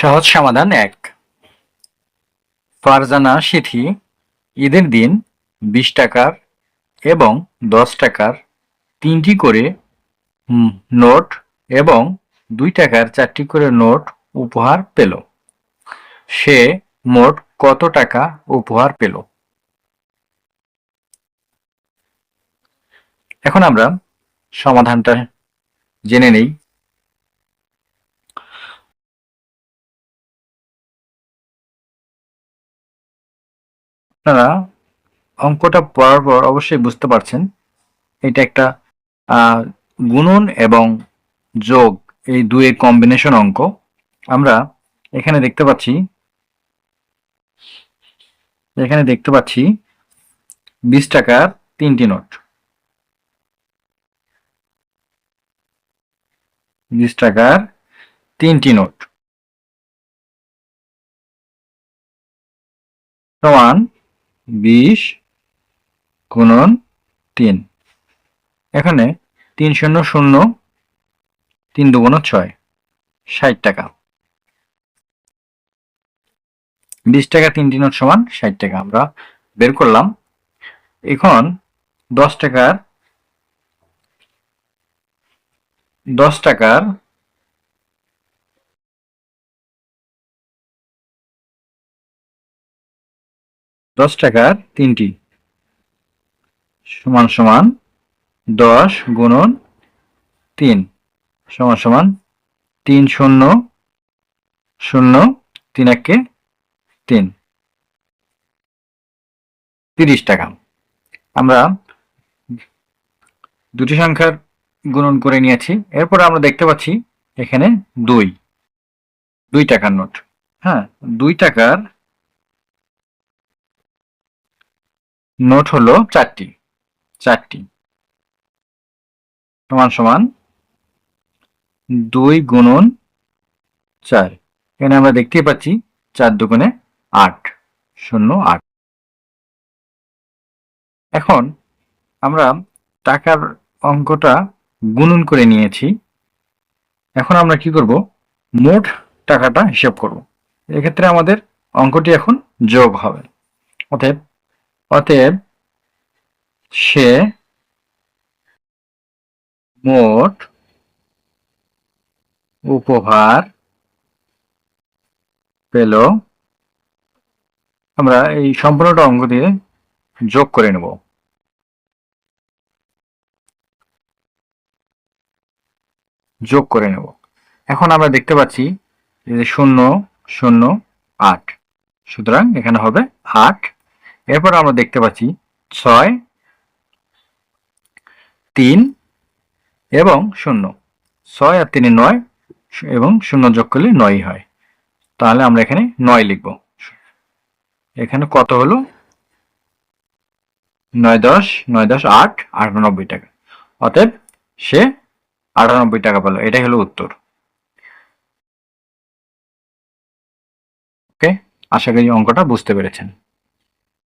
সহজ সমাধান এক। ফারজানা সিথি ঈদের দিন বিশ টাকার এবং দশ টাকার তিনটি করে নোট এবং দুই টাকার চারটি করে নোট উপহার পেল। সে মোট কত টাকা উপহার পেল? এখন আমরা সমাধানটা জেনে নেই। আপনারা অঙ্কটা পড়ার পর অবশ্যই বুঝতে পারছেন, এটা একটা গুণন এবং যোগ এই দুয়ের কম্বিনেশন অঙ্ক। আমরা এখানে দেখতে পাচ্ছি, এখানে দেখতে পাচ্ছি বিশ টাকার তিনটি নোট। বিশ টাকার তিনটি নোট। সমান বিশ গুণন তিন। এখানে তিন শূন্য শূন্য, তিন দুগুণ ছয়, ষাট টাকা। বিশ টাকা তিনটি নোট সমান ষাট টাকা আমরা বের করলাম। এখন দশ টাকার দশ টাকার দশ টাকার তিনটি। সমান সমান দশ গুণন তিন। সমান সমান তিন শূন্য শূন্য তিন একে তিন। তিরিশ টাকা। আমরা দুটি সংখ্যার গুণন করে নিয়েছি। এরপর আমরা দেখতে পাচ্ছি এখানে দুই। দুই টাকার নোট। হ্যাঁ দুই টাকার নোট হলো চারটি। চারটি। সমান সমান দুই গুণন চার। এখানে আমরা দেখতেই পাচ্ছি চার দুগুণে আট, শূন্য আট। এখন আমরা টাকার অঙ্কটা গুণন করে নিয়েছি। এখন আমরা কি করব? মোট টাকাটা হিসাব করব। এক্ষেত্রে আমাদের অঙ্কটি এখন যোগ হবে। অতএব অতএব সে মোট উপহার পেল। আমরা এই সম্পূর্ণটা অঙ্ক দিয়ে যোগ করে নেব। যোগ করে নেব। এখন আমরা দেখতে পাচ্ছি শূন্য শূন্য, আট। সুতরাং এখানে হবে আট। এরপর আমরা দেখতে পাচ্ছি ছয়, তিন এবং শূন্য। ছয় আর তিনে নয় এবং শূন্য যোগ করলে নয় হয়। তাহলে আমরা এখানে নয় লিখব। এখানে কত হলো? নয় দশ নয় দশ আট, আটানব্বই টাকা। অতএব সে আটানব্বই টাকা পেল। এটাই হলো উত্তর। ওকে? আশা করি অঙ্কটা বুঝতে পেরেছেন।